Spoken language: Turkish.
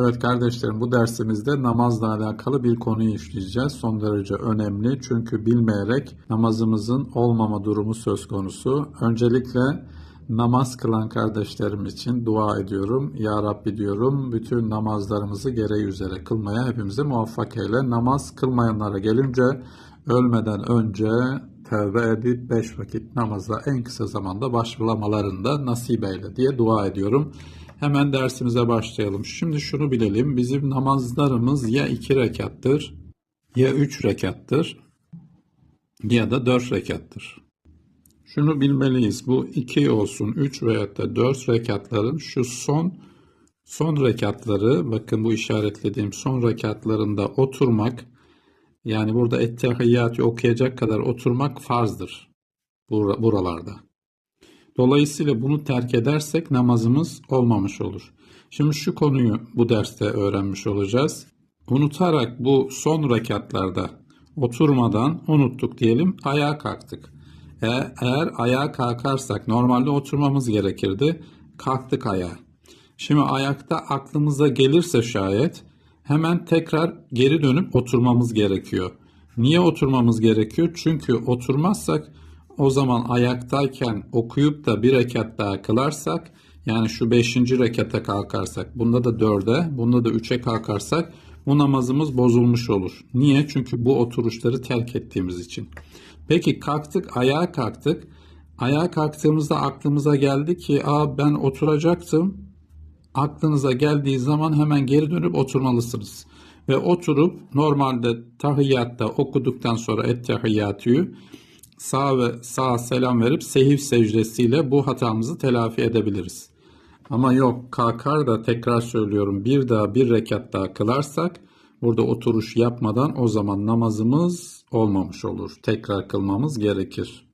Evet kardeşlerim bu dersimizde namazla alakalı bir konuyu işleyeceğiz. Son derece önemli çünkü bilmeyerek namazımızın olmama durumu söz konusu. Öncelikle namaz kılan kardeşlerim için dua ediyorum. Ya Rabbi diyorum bütün namazlarımızı gereği üzere kılmaya hepimizi muvaffak eyle. Namaz kılmayanlara gelince ölmeden önce tevbe edip beş vakit namaza en kısa zamanda başlamalarında nasip eyle diye dua ediyorum. Hemen dersimize başlayalım. Şimdi şunu bilelim. Bizim namazlarımız ya iki rekattır, ya üç rekattır, ya da dört rekattır. Şunu bilmeliyiz. Bu iki olsun, üç veya da dört rekatların şu son son rekatları, bakın bu işaretlediğim son rekatlarında oturmak, yani burada ettehiyyatı okuyacak kadar oturmak farzdır bur- buralarda. Dolayısıyla bunu terk edersek namazımız olmamış olur. Şimdi şu konuyu bu derste öğrenmiş olacağız. Unutarak bu son rekatlarda oturmadan unuttuk diyelim ayağa kalktık. E- eğer ayağa kalkarsak normalde oturmamız gerekirdi. Kalktık ayağa. Şimdi ayakta aklımıza gelirse şayet hemen tekrar geri dönüp oturmamız gerekiyor. Niye oturmamız gerekiyor? Çünkü oturmazsak o zaman ayaktayken okuyup da bir rekat daha kılarsak yani şu beşinci rekata kalkarsak bunda da dörde bunda da üçe kalkarsak bu namazımız bozulmuş olur. Niye? Çünkü bu oturuşları terk ettiğimiz için. Peki kalktık ayağa kalktık. Ayağa kalktığımızda aklımıza geldi ki Aa, ben oturacaktım aklınıza geldiği zaman hemen geri dönüp oturmalısınız. Ve oturup normalde tahiyyatta okuduktan sonra ettehiyyatüyü sağ ve sağ selam verip sehiv secdesiyle bu hatamızı telafi edebiliriz. Ama yok kalkar da tekrar söylüyorum bir daha bir rekat daha kılarsak burada oturuş yapmadan o zaman namazımız olmamış olur. Tekrar kılmamız gerekir.